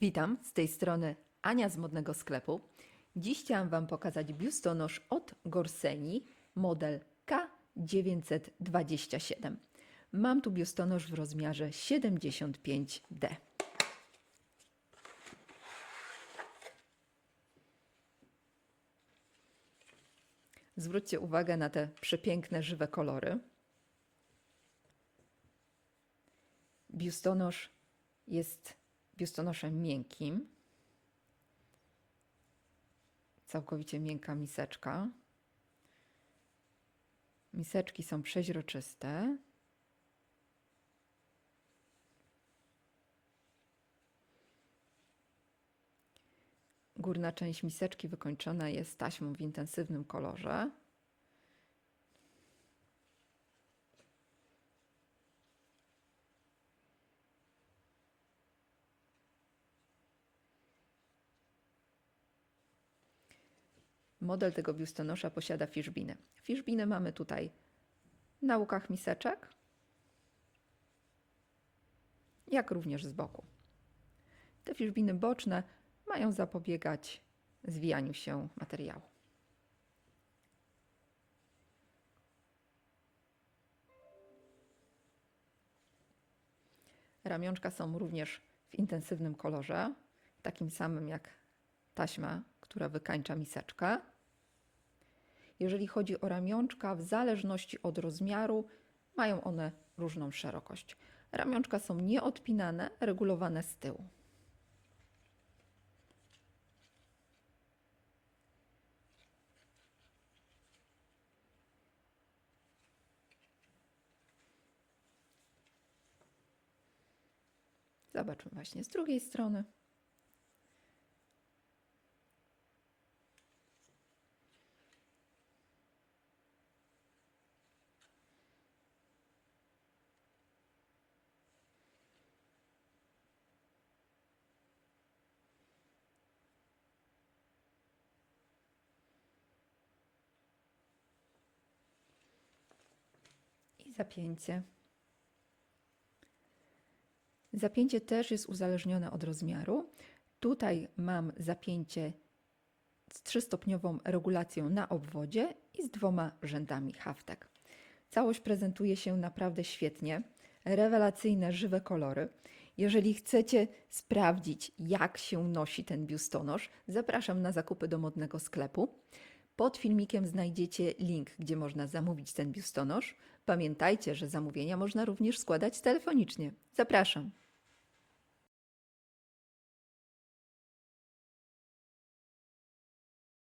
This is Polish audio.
Witam, z tej strony Ania z modnego sklepu. Dziś chciałam Wam pokazać biustonosz od Gorseni, model K927. Mam tu biustonosz w rozmiarze 75D. Zwróćcie uwagę na te przepiękne, żywe kolory. Biustonosz jest biustonoszem miękkim. Całkowicie miękka miseczka. Miseczki są przeźroczyste. Górna część miseczki wykończona jest taśmą w intensywnym kolorze. Model tego biustonosza posiada fiszbiny. Fiszbiny mamy tutaj na łukach miseczek, jak również z boku. Te fiszbiny boczne mają zapobiegać zwijaniu się materiału. Ramionczka są również w intensywnym kolorze, takim samym jak taśma, która wykańcza miseczkę. Jeżeli chodzi o ramionczka, w zależności od rozmiaru, mają one różną szerokość. Ramionczka są nieodpinane, regulowane z tyłu. Zobaczmy właśnie z drugiej strony. I zapięcie. Zapięcie też jest uzależnione od rozmiaru. Tutaj mam zapięcie z trzystopniową regulacją na obwodzie i z dwoma rzędami haftek. Całość prezentuje się naprawdę świetnie. Rewelacyjne, żywe kolory. Jeżeli chcecie sprawdzić, jak się nosi ten biustonosz, zapraszam na zakupy do modnego sklepu. Pod filmikiem znajdziecie link, gdzie można zamówić ten biustonosz. Pamiętajcie, że zamówienia można również składać telefonicznie. Zapraszam.